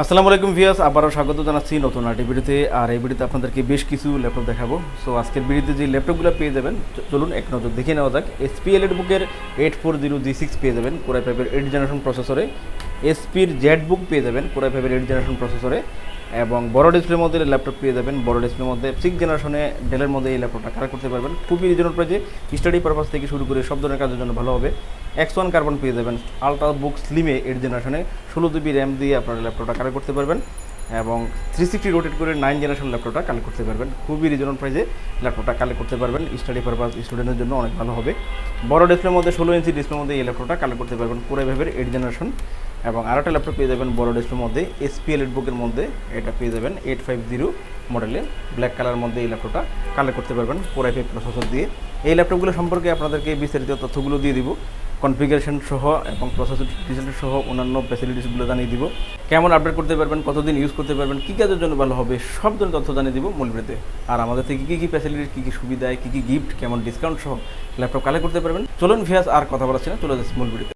আসসালামু আলাইকুম ভিয়াস আবারও স্বাগত জানাচ্ছি নতুন আর্টি ভিডিওতে। আর এই ভিডিওতে আপনাদেরকে বেশ কিছু ল্যাপটপ দেখাবো। সো আজকের ভিডিওতে যে ল্যাপটপগুলো পেয়ে যাবেন চলুন এক নজর দেখে নেওয়া যাক। এসপিএল এর বুকের eight four zero G six পেয়ে যাবেন কোরাই ফাইভের এইট জেনারেশন প্রসেসরে এসপির জেড বুক পেয়ে যাবেন কোরাই ফাইভের এইট জেনারেশন প্রসেসরে এবং বড় ডিসপ্লের মধ্যে ল্যাপটপ পেয়ে যাবেন, বড় ডিসপ্লের মধ্যে সিক্স জেনারেশনে ডেলের মধ্যে এই ল্যাপটপটা কালেক্ট করতে পারবেন? খুবই রিজনেবল প্রাইজে স্টাডি পারপাস থেকে শুরু করে সব ধরনের কাজের জন্য ভালো হবে। এক্স ওয়ান কার্বন পেয়ে যাবেন। আলট্রা বুক স্লিমে এইট জেনারেশনে ষোলো জিবি র্যাম দিয়ে আপনারা ল্যাপটপটা কালেক্ট করতে পারবেন এবং থ্রি সিক্সটি রোটেট করে নাইন জেনারেশন ল্যাপটপটা কালেক্ট করতে পারবেন। খুবই রিজনেবল প্রাইসে ল্যাপটপটা কালেক্ট করতে পারবেন। স্টাডি পারপাস স্টুডেন্টের জন্য অনেক ভালো হবে। বড় ডিসপ্লের মধ্যে, ষোলো ইঞ্চি ডিসপ্লের মধ্যে এই ল্যাপটপটা কালেক্ট করতে পারবেন। পুরো ভেবের এইট জেনারেশন এবং আর একটা ল্যাপটপ পেয়ে যাবেন বড় ডিসপ্লের মধ্যে। এসপিএল বুকের মধ্যে এটা পেয়ে যাবেন। এইট ফাইভ জিরো মডেলে ব্ল্যাক কালার মধ্যে এই ল্যাপটপটা কালেক্ট করতে পারবেন। আই ফাইভ প্রসেসর দিয়ে। এই ল্যাপটপগুলো সম্পর্কে আপনাদেরকে বিস্তারিত তথ্যগুলো দিয়ে দিব। কনফিগারেশন সহ এবং প্রসেসর ডিজাইন সহ অন্যান্য ফ্যাসিলিটিসগুলো জানিয়ে দিব। কেমন আপডেট করতে পারবেন, কতদিন ইউজ করতে পারবেন, কী কাজের জন্য ভালো হবে, সব ধরনের তথ্য জানিয়ে দিব মূল ভিডিওতে। আর আমাদের থেকে কী কী ফ্যাসিলিটি কী কী সুবিধায় কী কী গিফট কেমন ডিসকাউন্ট সহ ল্যাপটপ কালেক্ট করতে পারবেন। চলুন ভিয়াস আর কথা বলার না, চলে যাচ্ছে মূল ভিডিওতে।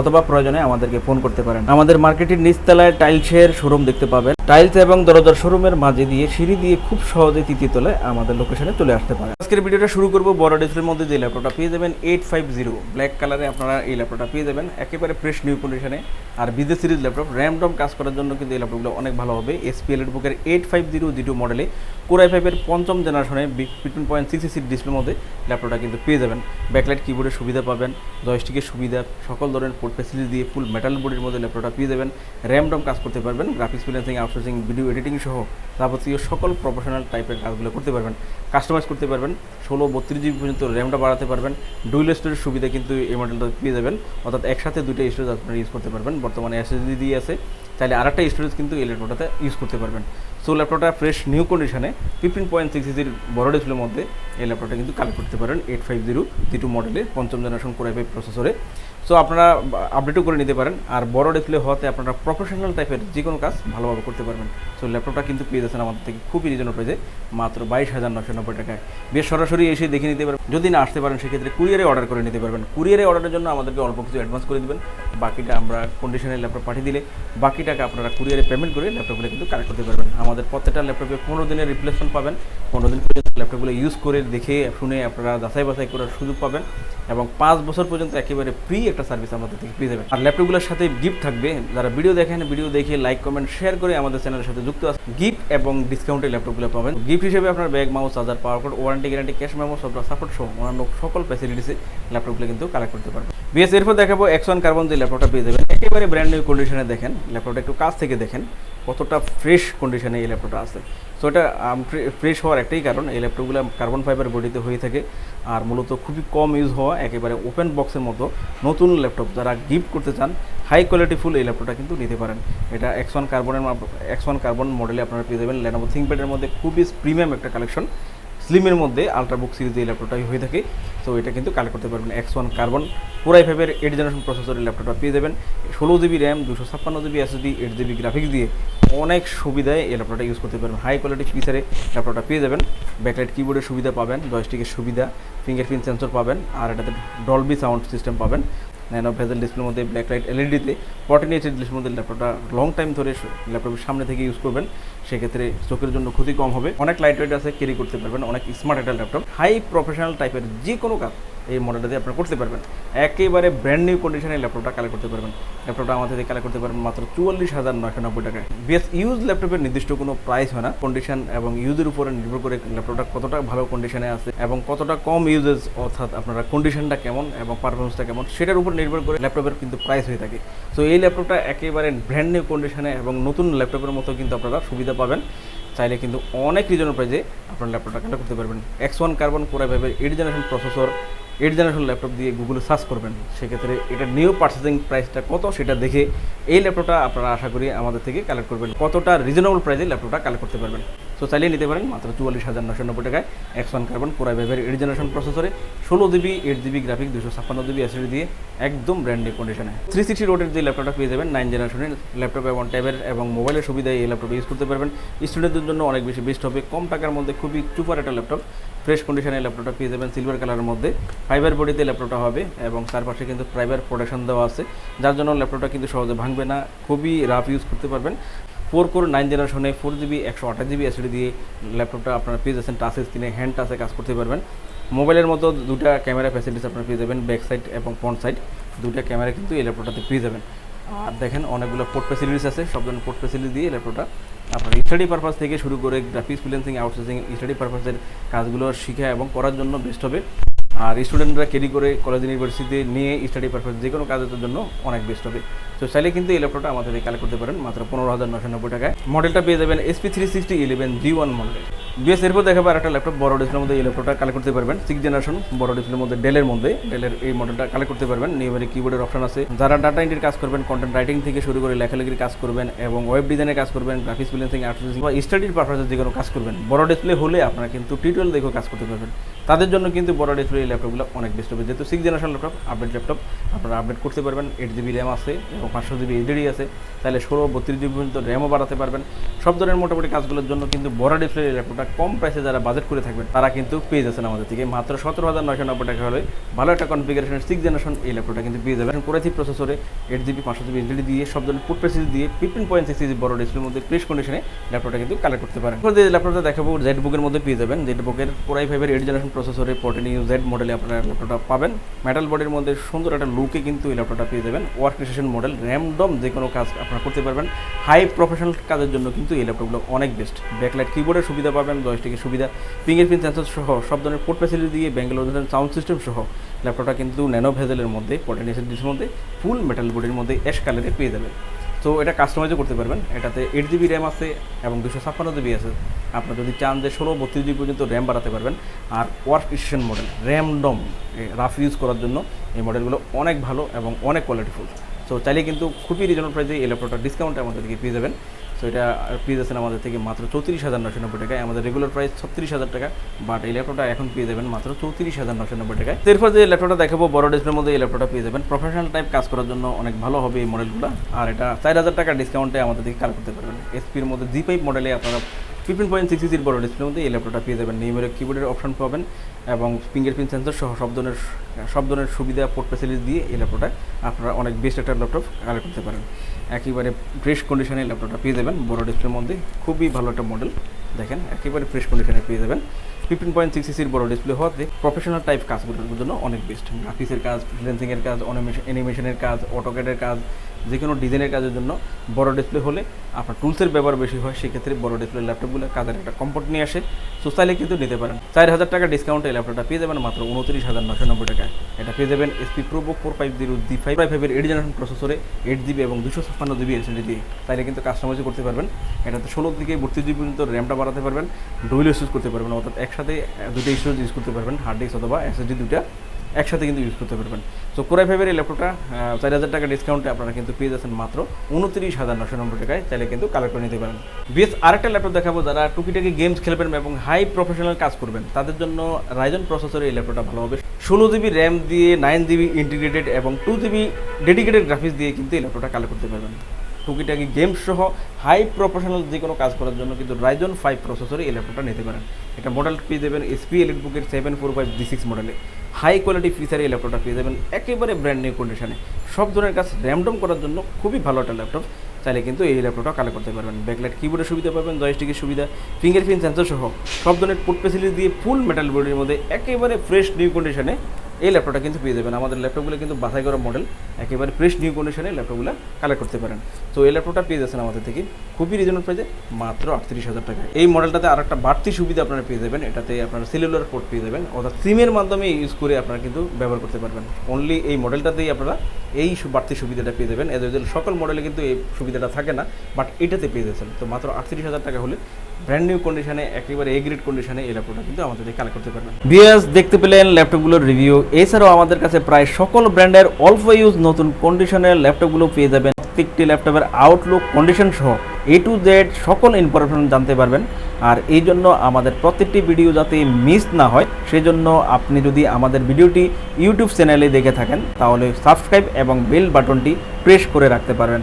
অথবা প্রয়োজনে আমাদেরকে ফোন করতে পারেন। আমাদের মার্কেটের নিচতলায় টাইলসের শোরুম দেখতে পাবেন। টাইলস এবং দরজার শোরুমের মাঝে দিয়ে সিঁড়ি দিয়ে খুব সহজে তৃতীয় তলায় আমাদের লোকেশনে চলে আসতে পারেন আজকের ভিডিওটা শুরু করব বড় ডিসপ্লের মধ্যে যে ল্যাপটপটা পেয়ে যাবেন এইট ফাইভ জিরো, ব্ল্যাক কালারে আপনারা এই ল্যাপটপটা পেয়ে যাবেন। একেবারে ফ্রেশ নিউ কন্ডিশনে আর বিদেশ সিরিজ ল্যাপটপ র্যাম টম কাজ করার জন্য কিন্তু এই ল্যাপটপগুলো অনেক ভালো হবে। এসপিএল এর বুকের এইট ফাইভ জিরো জি মডেলে কোরাই ফাইভের পঞ্চম জেনারেশনে ফিফটিন পয়েন্ট সিক্স সিক্স ডিসপ্লের মধ্যে ল্যাপটপটা কিন্তু পেয়ে যাবেন। ব্যাকলাইট কিবোর্ডের সুবিধা পাবেন জয়স্টিকের সুবিধা, সকল ধরনের পোর্ট ফ্যাসিলিটি দিয়ে ফুল মেটাল বোর্ডের মধ্যে ল্যাপটপটা পেয়ে যাবেন। র্যাম টম কাজ করতে পারবেন graphics freelancing outsourcing video editing সহ যাবতীয় সকল প্রফেশনাল টাইপের কাজগুলো করতে পারবেন। কাস্টমাইজ করতে পারবেন। ষোলো, বত্রিশ জিবি পর্যন্ত র্যামটা বাড়াতে পারবেন। ডুয়েল স্টোরের সুবিধা কিন্তু এই মডেলটা পেয়ে যাবেন। অর্থাৎ একসাথে দুইটা স্টোরেজ আপনারা ইউজ করতে পারবেন। বর্তমানে এসএসডি দিয়ে আছে। তাহলে আরেকটা স্টোরেজ কিন্তু এই ল্যাপটপটাতে ইউজ করতে পারবেন। সো ল্যাপটপটা ফ্রেশ নিউ কন্ডিশনে ফিফটিন পয়েন্ট সিক্স জির বড় ডিসপ্লের মধ্যে এই ল্যাপটপটা কিন্তু কালেক্ট করতে পারেন eight five zero G two মডেলে পঞ্চম জেনারেশন কোরাই ফাইভ প্রসেসরে সো আপনারা আপডেটও করে নিতে পারেন, আর বড় ডিসপ্লে হওয়াতে আপনারা প্রফেশনাল টাইপের যে কোনো কাজ ভালোভাবে করতে পারবেন। সো ল্যাপটপটা কিন্তু পেয়ে যাচ্ছেন আমাদের থেকে খুবই রিজনেবল প্রাইজে মাত্র বাইশ হাজার নশো নব্বই টাকায়। বেশ সরাসরি এসে দেখে নিতে পারবেন যদি না আসতে পারেন সেক্ষেত্রে কুরিয়ারে অর্ডার করে নিতে পারবেন। কুরিয়ারে অর্ডারের জন্য আমাদেরকে অল্প কিছু অ্যাডভান্স করে দিবেন, বাকিটা আমরা কন্ডিশনের ল্যাপটপ পাঠিয়ে দিলে বাকি টাকা আপনারা কুরিয়ারে পেমেন্ট করে ল্যাপটপগুলো কিন্তু কালেক্ট করতে পারবেন। আমাদের প্রত্যেকটা ল্যাপটপে পনেরো দিনের রিপ্লেসমেন্ট পাবেন। পনেরো দিন পর্যন্ত ল্যাপটপগুলো ইউজ করে দেখে, শুনে আপনারা যাচাই বাছাই করার সুযোগ পাবেন এবং পাঁচ বছর পর্যন্ত একেবারে ফ্রি একটা সার্ভিস আমাদের থেকে পেয়ে যাবেন। আর ল্যাপটপগুলোর সাথে গিফট থাকবে। যারা ভিডিও দেখেন ভিডিও দেখে লাইক কমেন্ট শেয়ার করে আমাদের চ্যানেলের সাথে যুক্ত আছে গিফট এবং ডিসকাউন্টে ল্যাপটপগুলো পাবেন। গিফট হিসেবে আপনার bag mouse charger power cord warranty guarantee cash memo সব সাপোর্ট সহ অন্যান্য সকল ফ্যাসিলিটিসে ল্যাপটপগুলো কিন্তু কালেক্ট করতে পারবেন। বিএস এরপর দেখাবো এক্সন কার্বন যে ল্যাপটপটা পেয়ে যাবেন। একেবারে ব্র্যান্ড নিউ কন্ডিশনে দেখেন ল্যাপটপটা একটু কাছ থেকে দেখেন, কতটা ফ্রেশ কন্ডিশনে এই ল্যাপটপটা আছে। সো এটা ফ্রেশ হওয়ার একটাই কারণ, এই ল্যাপটপগুলো কার্বন ফাইবার বডিতে হয়ে থাকে আর মূলত খুবই কম ইউজ হওয়া, একেবারে ওপেন বক্সের মতো নতুন ল্যাপটপ যারা গিফট করতে চান হাই কোয়ালিটি ফুল এই ল্যাপটপটা কিন্তু নিতে পারেন। এটা এক্স ওয়ান কার্বনের এক্স ওয়ান কার্বন মডেলে আপনারা পেয়ে যাবেন। লেনোভো থিঙ্কপ্যাডের মধ্যে খুবই প্রিমিয়াম একটা কালেকশন স্লিমের মধ্যে আলট্রাবুক সিরিজে এই ল্যাপটপটাই হয়ে থাকে। তো এটা কিন্তু কালেক্ট করতে পারবেন এক্স ওয়ান কার্বন পুরাই ফাইভের এইট জেনারেশন প্রসেসরের ল্যাপটপটা পেয়ে যাবেন। ষোলো জিবি র্যাম দুশো ছাপ্পান্ন GB SSD eight GB graphics দিয়ে অনেক সুবিধায় এই ল্যাপটপটা ইউজ করতে পারবেন। হাই কোয়ালিটি ফিচারে ল্যাপটপটা পেয়ে যাবেন। ব্যাকলাইট কিবোর্ডের সুবিধা পাবেন জয়স্টিকের সুবিধা ফিঙ্গারপ্রিন্ট সেন্সর পাবেন, আর এটাতে ডলবি সাউন্ড সিস্টেম পাবেন। ন্যানো ভেজেল ডিসপ্লের মধ্যে ব্যাকলাইট এলইডিতে ফর্টিন এইচের ডিসপ্লের মধ্যে ল্যাপটপটা লং টাইম ধরে ল্যাপটপের সামনে থেকে ইউজ করবেন, সেক্ষেত্রে চোখের জন্য ক্ষতি কম হবে। অনেক লাইট ওয়েট আছে ক্যারি করতে পারবেন, অনেক স্মার্ট একটা ল্যাপটপ হাই প্রফেশনাল টাইপের যে কোনো কাজ এই মডেলটা দিয়ে আপনারা করতে পারবেন। একেবারে ব্র্যান্ড নিউ কন্ডিশনে ল্যাপটপটা কালেক্ট করতে পারবেন। ল্যাপটপটা আমাদের থেকে কালেক্ট করতে পারবেন মাত্র চুয়াল্লিশ হাজার নয়শো নব্বই টাকায়। বেশ ইউজ ল্যাপটপের নির্দিষ্ট কোনো প্রাইস হয় না। কন্ডিশন এবং ইউজের উপরে নির্ভর করে ল্যাপটপটা কতটা ভালো কন্ডিশনে আছে এবং কতটা কম ইউজেস অর্থাৎ আপনারা কন্ডিশনটা কেমন এবং পারফরমেন্সটা কেমন, সেটার উপর নির্ভর করে ল্যাপটপের কিন্তু প্রাইস হয়ে থাকে। সো এই ল্যাপটপটা একেবারে ব্র্যান্ড নিউ কন্ডিশনে এবং নতুন ল্যাপটপের মতো কিন্তু আপনারা সুবিধা পাবেন। চাইলে কিন্তু অনেক রিজনের প্রাইজে আপনার ল্যাপটপটা কালেক্ট করতে পারবেন। X one carbon Core i ফাইভের eight generation processor eight generation laptop দিয়ে গুগলে সার্চ করবেন। সেক্ষেত্রে এটা নিউ পার্চেসিং প্রাইসটা কত সেটা দেখে এই ল্যাপটপটা আপনারা আশা করি আমাদের থেকে কালেক্ট করবেন। কতটা রিজনেবল প্রাইসে ল্যাপটপটা কালেক্ট করতে পারবেন। তো চাইলে নিতে পারেন মাত্র চুয়াল্লিশ হাজার নশো নব্বই টাকায় X one carbon Core i ভাইভের eight generation প্রসেসরে ষোলো জিবি এইট জিবি গ্রাফিক দুশো ছাপ্পান্ন জিবি এসএসডি দিয়ে একদম ব্র্যান্ড কন্ডিশনে থ্রি সিক্সটি রোডের যে ল্যাপটপটা পেয়ে যাবেন নাইন জেনারেশনের ল্যাপটপ এবং ট্যাবের এবং মোবাইলের সুবিধায় এই ল্যাপটপ ইউজ করতে পারবেন। স্টুডেন্টদের জন্য অনেক বেশি বেস্ট হবে। কম টাকার মধ্যে খুবই চুপার একটা ল্যাপটপ ফ্রেশ কন্ডিশনে ল্যাপটপটা পেয়ে যাবেন সিলভার কালারের মধ্যে। ফাইবার বডিতে ল্যাপটপটা হবে এবং তার পাশে কিন্তু প্রাইভার প্রোটেকশন দেওয়া আছে। যার জন্য ল্যাপটপটা কিন্তু সহজে ভাঙবে না। খুবই রাফ ইউজ করতে পারবেন। ফোর কোর নাইন জেনারেশনে ফোর জিবি, একশো আঠাশ জিবি এসডি দিয়ে ল্যাপটপটা আপনারা পেয়ে যাচ্ছেন, টাচ স্ক্রিনে হ্যান্ড টাচে কাজ করতে পারবেন। মোবাইলের মতো দুটা ক্যামেরা ফ্যাসিলিটিস আপনারা পেয়ে যাবেন ব্যাক সাইড এবং ফ্রন্ট সাইড দুটা ক্যামেরা কিন্তু এই ল্যাপটপটাতে পেয়ে যাবেন। আর দেখেন অনেকগুলো পোর্ট ফ্যাসিলিটিস আছে, সব ধরনের পোর্ট ফ্যাসিলিটি দিয়ে ল্যাপটপটা আপনার স্টাডি পারপাস থেকে শুরু করে গ্রাফিক্স ফ্রিল্যান্সিং আউটসোর্সিং স্টাডি পারপাসের কাজগুলো শিখা এবং করার জন্য বেস্ট হবে। আর স্টুডেন্টরা ক্যারি করে কলেজ ইউনিভার্সিটিতে নিয়ে স্টাডি পারপাস যে কোনো কাজের জন্য অনেক বেস্ট হবে। তো চাইলে কিন্তু এই ল্যাপটপটা আমাদের কালেক্ট করতে পারেন, মাত্র পনেরো হাজার নশো নব্বই টাকায়। মডেলটা পেয়ে যাবেন SP three sixty eleven G one model BS এরপর দেখাবো একটা ল্যাপটপ বড় ডিসপ্লের মধ্যে এই ল্যাপটপটা কালেক্ট করতে পারবেন। সিক্স জেনারেশন বড় ডিসপ্লের মধ্যে ডেলের মধ্যে। ডেলের এই মডেলটা কালেক্ট করতে পারবেন। নিউমেরিক কিবোর্ডের অপশন আছে। যারা ডাটা এন্ট্রির কাজ করবেন কন্টেন্ট রাইটিং থেকে শুরু করে লেখালেখির কাজ করবেন এবং ওয়েব ডিজাইনের কাজ করবেন গ্রাফিক্স ফ্রিল্যান্সিং আর্টিস্টিং বা স্টাডির পারপাসে যে কোনো কাজ করবেন, বড় ডিসপ্লে হলে আপনারা কিন্তু টিউটোরিয়াল দেখেও কাজ করতে পারবেন। তাদের জন্য কিন্তু বড় ডিসপ্লে এই ল্যাপটপগুলো অনেক বেস্ট হবে। যেহেতু six generation laptop update laptop আপনারা আপডেট করতে পারবেন। এইট জিবি র্যাম আছে এবং পাঁচশো জিবি এইচডি আছে। তাহলে ষোলো, বত্রিশ জিবি পর্যন্ত র্যামও বাড়াতে পারবেন। সব ধরনের মোটামুটি কাজগুলোর জন্য কিন্তু বড় ডিসপ্লে এই কম প্রাইসে যারা বাজেট করে থাকবেন তারা কিন্তু পেয়ে যাচ্ছেন আমাদের থেকে। মাত্র সতেরো হাজার নয়শো নব্বই টাকা হলে ভালো একটা কনফিগারেশন সিক্স জেনারেশন এই ল্যাপটপটা কিন্তু পেয়ে যাবেন। কোরাইথি প্রসেসরে এইট জিবি পাঁচশো জিবি এইচডি দিয়ে, সব ধরনের ফুট প্রেসিস দিয়ে ফিফটিন পয়েন্ট সিক্স জিবি বড় ডিসপ্লের মধ্যে প্রেস কন্ডিশনে ল্যাপটপটা কিন্তু কালেক্ট করতে পারেন। যে ল্যাপটপটা দেখাবো জেড বুকের মধ্যে পেয়ে যাবেন। জেড বুকের কোরাই ফাইভের এইট জেনারেশন প্রসেসরে ফোরটিন ইউ জেড মডেলে আপনারা ল্যাপটপটা পাবেন। মেটাল বডির মধ্যে সুন্দর একটা লুকে কিন্তু এই ল্যাপটপটা পেয়ে যাবেন। ওয়ার্ক স্টেশন মডেল র্যামডম যে কোনো কাজ আপনারা করতে পারবেন। হাই প্রফেশনাল কাজের জন্য কিন্তু এই ল্যাপটপগুলো অনেক বেস্ট ব্যাকলাইট কিবোর্ডের সুবিধা পাবেন। জয়স্টিকের সুবিধা ফিঙ্গারপ্রিন্ট সেন্সর সহ সব ধরনের পোর্ট ফ্যাসিলিটি দিয়ে ব্যাঙ্গালোর সাউন্ড সিস্টেম সহ ল্যাপটপটা কিন্তু ন্যানো ভেজেলের মধ্যে ফোরটিন এসএসডির মধ্যে ফুল মেটাল বডির মধ্যে অ্যাশ কালারে পেয়ে যাবেন। তো এটা কাস্টমাইজও করতে পারবেন। এটাতে এইট জিবি র্যাম আছে এবং দুশো ছাপ্পান্ন জিবি আছে। আপনার যদি চান যে ষোলো, বত্রিশ জিবি পর্যন্ত র্যাম বাড়াতে পারবেন। আর work station model random rough use করার জন্য এই মডেলগুলো অনেক ভালো এবং অনেক কোয়ালিটিফুল সো চাইলে কিন্তু খুবই রিজনেবল প্রাইসে এই ল্যাপটপটা ডিসকাউন্টে আমাদের থেকে পেয়ে যাবেন। সো এটা পেয়ে যাচ্ছেন আমাদের থেকে মাত্র চৌত্রিশ হাজার নশো নব্বই টাকায়। আমাদের রেগুলার প্রাইস ছত্রিশ হাজার টাকা বাট এই ল্যাপটপটা এখন পেয়ে যাবেন মাত্র চৌত্রিশ হাজার নশো নব্বই টাকায়। এরপর যে ল্যাপটপটা দেখাবো, বড় ডিসপ্লের মধ্যে এই ল্যাপটপটা পেয়ে যাবেন। প্রফেশনাল টাইপ কাজ করার জন্য অনেক ভালো হবে এই মডেলগুলো আর এটা চার হাজার টাকা ডিসকাউন্টে আমাদের থেকে কাল করতে পারবেন। এসপির মধ্যে জি পাইপ মডেলে আপনারা ফিফটিন পয়েন্ট সিক্স সির বড় ডিসপ্লের মধ্যে এই ল্যাপটপটা পেয়ে যাবেন। নিউমেরিক কিবোর্ডের অপশন পাবেন এবং ফিঙ্গারপ্রিন্ট সেন্সর সহ সব ধরনের সব ধরনের সুবিধা পোর্ট ফ্যাসিলিটি দিয়ে এই ল্যাপটপটা আপনারা অনেক বেস্ট একটা ল্যাপটপ কালেক্ট করতে পারেন। একেবারে ফ্রেশ কন্ডিশনে ল্যাপটপটা পেয়ে যাবেন। বড় ডিসপ্লের মধ্যে খুবই ভালো একটা মডেল দেখেন, একেবারে ফ্রেশ কন্ডিশনে পেয়ে যাবেন। ফিফটিন পয়েন্ট সিক্স সিসির বড় ডিসপ্লে হওয়াতে প্রফেশনাল টাইপ কাজগুলোর জন্য অনেক বেস্ট গ্রাফিক্সের কাজ ফ্রিলেন্সিংয়ের কাজ অনিমেশন অ্যানিমেশনের কাজ অটোকেটের কাজ যে কোনো ডিজাইনের কাজের জন্য বড় ডিসপ্লে হলে আপনার টুলসের ব্যবহার বেশি হয়, সেক্ষেত্রে বড় ডিসপ্লে ল্যাপটপগুলো কাজের একটা কম্ফোর্ট নিয়ে আসে। সো চাইলে কিন্তু নিতে পারেন। চার হাজার টাকা ডিসকাউন্টে ল্যাপটপটা পেয়ে যাবেন মাত্র উনত্রিশ হাজার নশো নব্বই টাকায়। এটা পেয়ে যাবেন SP ProBook four five zero G five five ফাইভের এইট জেনারেশন প্রসেসরে এইট জিবি এবং দুশো ছাপ্পান্ন জিবি এসএসডি দিয়ে। চাইলে কিন্তু কাস্টমাইজ করতে পারবেন। এটাতে ষোলো থেকে বত্রিশ জিবি পর্যন্ত র্যামটা বাড়াতে পারবেন। ডুয়েল ইউজ করতে পারবেন। অর্থাৎ একসাথে দুটো ইস্যুজ ইউজ করতে পারবেন। হার্ড ডিস্ক অথবা এসএসডি দুটা একসাথে কিন্তু ইউজ করতে পারবেন। সো কোরাই ফাইভের এই ল্যাপটপটা চার হাজার টাকা ডিসকাউন্টে আপনারা কিন্তু পেয়ে যাচ্ছেন মাত্র উনত্রিশ হাজার নশো নব্বই টাকায়। চাইলে কিন্তু কালেক্ট করে নিতে পারেন। বেশ আরেকটা ল্যাপটপ দেখাবো, যারা টুকিটাকি গেমস খেলবেন এবং হাই প্রফেশনাল কাজ করবেন, তাদের জন্য রাইজন প্রসেসরের এই ল্যাপটপটা ভালো হবে। ষোলো জিবি র্যাম দিয়ে নাইন জিবি ইন্টিগ্রেটেড এবং টু জিবি ডেডিকেটেড গ্রাফিক্স দিয়ে কিন্তু এই ল্যাপটপটা কালেক্ট করতে পারবেন। টুকিটাকি গেম সহ হাই প্রফেশনাল যে কোনো কাজ করার জন্য কিন্তু রাইজন ফাইভ প্রসেসরে এই ল্যাপটপটা নিতে পারেন। এটা মডেল পেয়ে দেবেন এসপি এলিট বুকের seven four five G six মডেলে হাই কোয়ালিটি ফিচারে এই ল্যাপটপটা পেয়ে যাবেন একেবারে ব্র্যান্ড নিউ কন্ডিশনে সব ধরনের কাজ র্যামডম করার জন্য খুবই ভালো একটা ল্যাপটপ চাইলে কিন্তু এই ল্যাপটপটা কালেক্ট করতে পারবেন। ব্যাকলাইট কিবোর্ডের সুবিধা পাবেন জয়স্টিকের সুবিধা ফিঙ্গারপ্রিন্ট সেন্সর সহ। সব ধরনের পোর্ট ফেসিলিটি দিয়ে ফুল মেটাল বডির মধ্যে একেবারে ফ্রেশ নিউ কন্ডিশনে এই ল্যাপটপটা কিন্তু পেয়ে যাবেন। আমাদের ল্যাপটপগুলো কিন্তু বাছাই করা মডেল একেবারে ফ্রেশ নিউ কন্ডিশনে ল্যাপটপগুলো কালেক্ট করতে পারেন। তো এই ল্যাপটপটা পেয়ে যাচ্ছেন আমাদের থেকে খুবই রিজনেবল প্রাইসে মাত্র আটত্রিশ হাজার টাকা এই মডেলটাতে আর একটা বাড়তি সুবিধা আপনারা পেয়ে যাবেন, এটাতে আপনারা সেলুলার পোর্ট পেয়ে যাবেন, অর্থাৎ সিমের মাধ্যমে ইউজ করে আপনারা কিন্তু ব্যবহার করতে পারবেন। অনলি এই মডেলটাতেই আপনারা এই বাড়তি সুবিধাটা পেয়ে যাবেন। এদের সকল মডেলে কিন্তু এই সুবিধাটা থাকে না বাট এটাতে পেয়ে যাচ্ছেন। তো মাত্র আটত্রিশ হাজার টাকা হলে ব্র্যান্ড নিউ কন্ডিশনে একেবারে এ গ্রেড কন্ডিশনে এই ল্যাপটপটা কিন্তু আমাদের কালেক্ট করতে পারবেন। বিএস দেখতে পেলেন ল্যাপটপগুলোর রিভিউ এছাড়াও আমাদের কাছে প্রায় সকল ব্র্যান্ডের অল্প ইউজ নতুন কন্ডিশনের ল্যাপটপগুলো পেয়ে যাবেন। প্রত্যেকটি ল্যাপটপের আউটলুক কন্ডিশন সহ এ টু জেড সকল ইনফরমেশন জানতে পারবেন। আর এই জন্য আমাদের প্রত্যেকটি ভিডিও যাতে মিস না হয় সেই জন্য আপনি যদি আমাদের ভিডিওটি ইউটিউব চ্যানেলে দেখে থাকেন, তাহলে সাবস্ক্রাইব এবং বেল বাটনটি প্রেস করে রাখতে পারবেন।